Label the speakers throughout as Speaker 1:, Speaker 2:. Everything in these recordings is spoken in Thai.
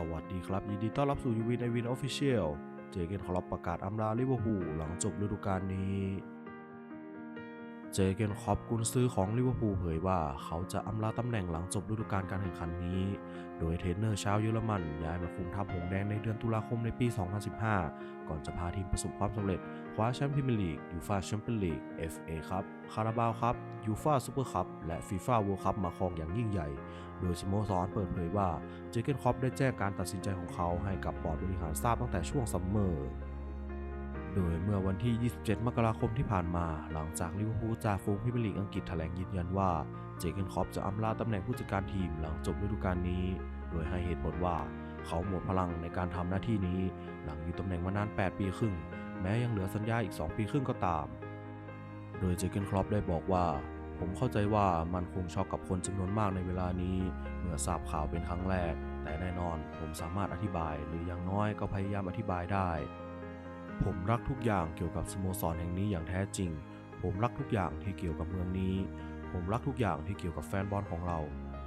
Speaker 1: สวัสดีครับ ยินดีต้อนรับสู่ยูวินไอวินออฟฟิเชียลเจเกนคลอปประกาศอำลาลิเวอร์พูลหลังจบฤดูกาลนี้ เจเกนคอปกุนซื้อของลิเวอร์พูลเผยว่าเขาจะอำลาตำแหน่งหลังจบฤดูกาลการแข่งขันนี้ โดยเทรนเนอร์ชาวเยอรมันย้ายมาคุมทัพหงส์แดงในเดือนตุลาคมในปี 2015 ก่อนจะพาทีมประสบความสำเร็จ คว้าแชมป์พรีเมียร์ลีก ยูฟาแชมเปี้ยนลีก FA ครับ คาราบาวครับ ยูฟาซูเปอร์คัพ และฟีฟ่าเวิลด์คัพมาครองอย่างยิ่งใหญ่ โดยสโมสรเปิดเผยว่า เจเกนคอปได้แจ้งการตัดสินใจของเขาให้กับบอร์ดบริหารทราบตั้งแต่ช่วงซัมเมอร์ โดยเมื่อวันที่ 27 มกราคมที่ผ่านมา หลังจากลิเวอร์พูลจ่าฝูงพรีเมียร์ลีกอังกฤษแถลงยืนยันว่า เจเกนคอปจะอำลาตำแหน่งผู้จัดการทีมหลังจบฤดูกาลนี้ โดยให้เหตุผลว่าเขาหมดพลังในการทำหน้าที่นี้ หลังอยู่ตำแหน่งมานาน 8 ปีครึ่ง แม้ยังเหลือสัญญาอีก 2 ปีครึ่งก็ตาม โดยเจเกนคลอปได้บอกว่า ผมเข้าใจว่ามันคงช็อกกับคนจำนวนมากในเวลานี้ เมื่อทราบข่าวเป็นครั้งแรก แต่แน่นอนผมสามารถอธิบายหรืออย่างน้อยก็พยายามอธิบายได้ ผมรักทุกอย่างเกี่ยวกับสโมสรแห่งนี้อย่างแท้จริง ผมรักทุกอย่างที่เกี่ยวกับเมืองนี้ ผมรักทุกอย่างที่เกี่ยวกับแฟนบอลของเรา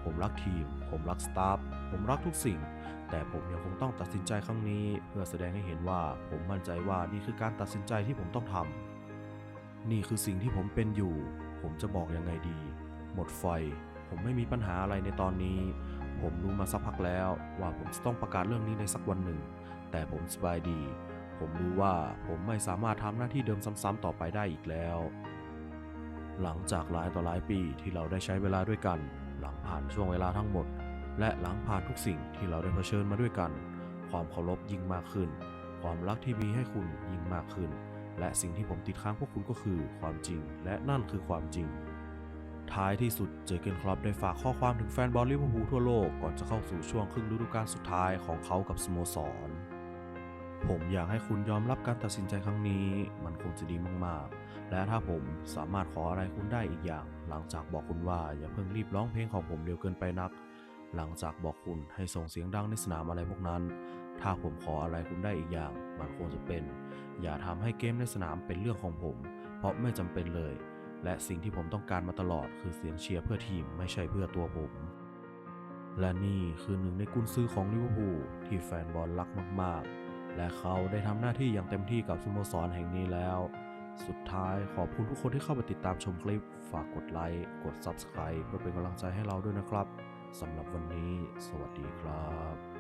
Speaker 1: ผมรักทีม ผมรักสตาฟ ผมรักทุกสิ่ง แต่ผมยังคงต้องตัดสินใจครั้งนี้ เพื่อแสดงให้เห็นว่าผมมั่นใจว่านี่คือการตัดสินใจที่ผมต้องทำ นี่คือสิ่งที่ผมเป็นอยู่ ผมจะบอกยังไงดี หมดไฟ ผมไม่มีปัญหาอะไรในตอนนี้ ผมรู้มาสักพักแล้วว่าผมจะต้องประกาศเรื่องนี้ในสักวันหนึ่ง แต่ผมสบายดี ผมรู้ว่าผมไม่สามารถทำหน้าที่เดิมซ้ำๆต่อไปได้อีกแล้ว หลังจากหลายต่อหลายปีที่เราได้ใช้เวลาด้วยกัน หลังผ่านช่วงเวลาทั้งหมด และหลังผ่านทุกสิ่งที่เราได้เผชิญมาด้วยกัน ความเคารพยิ่งมากขึ้น ความรักที่มีให้คุณยิ่งมากขึ้น และสิ่งที่ผมติดค้างพวกคุณก็คือความจริง และนั่นคือความจริงท้ายที่สุดเจอเกนคลอปได้ฝากข้อความถึงแฟนบอลลิเวอร์พูลทั่วโลกก่อนจะเข้าสู่ช่วงครึ่งฤดูกาลสุดท้ายของเขากับสโมสร ผมอยากให้คุณยอมรับการตัดสินใจครั้งนี้ มันคงจะดีมากๆ และถ้าผมสามารถขออะไรคุณได้อีกอย่าง หลังจากบอกคุณว่าอย่าเพิ่งรีบร้องเพลงของผมเร็วเกินไปนัก หลังจากบอกคุณให้ส่งเสียงดังในสนามอะไรพวกนั้น ถ้าผมขออะไรคุณได้อีกอย่าง มันคงจะเป็น อย่าทำให้เกมในสนามเป็นเรื่องของผม เพราะไม่จำเป็นเลย และสิ่งที่ผมต้องการมาตลอดคือเสียงเชียร์เพื่อทีมไม่ใช่เพื่อตัวผมและนี่คือหนึ่งในกุญซื้อของลิเวอร์พูลที่แฟนบอลรักมากๆ และเขาได้ทำหน้าที่อย่างเต็มที่กับสโมสรแห่งนี้แล้ว สุดท้ายขอบคุณทุกคนที่เข้าไปติดตามชมคลิป ฝากกดไลค์ กด Subscribe เพื่อเป็นกำลังใจให้เราด้วยนะครับสำหรับวันนี้ สวัสดีครับ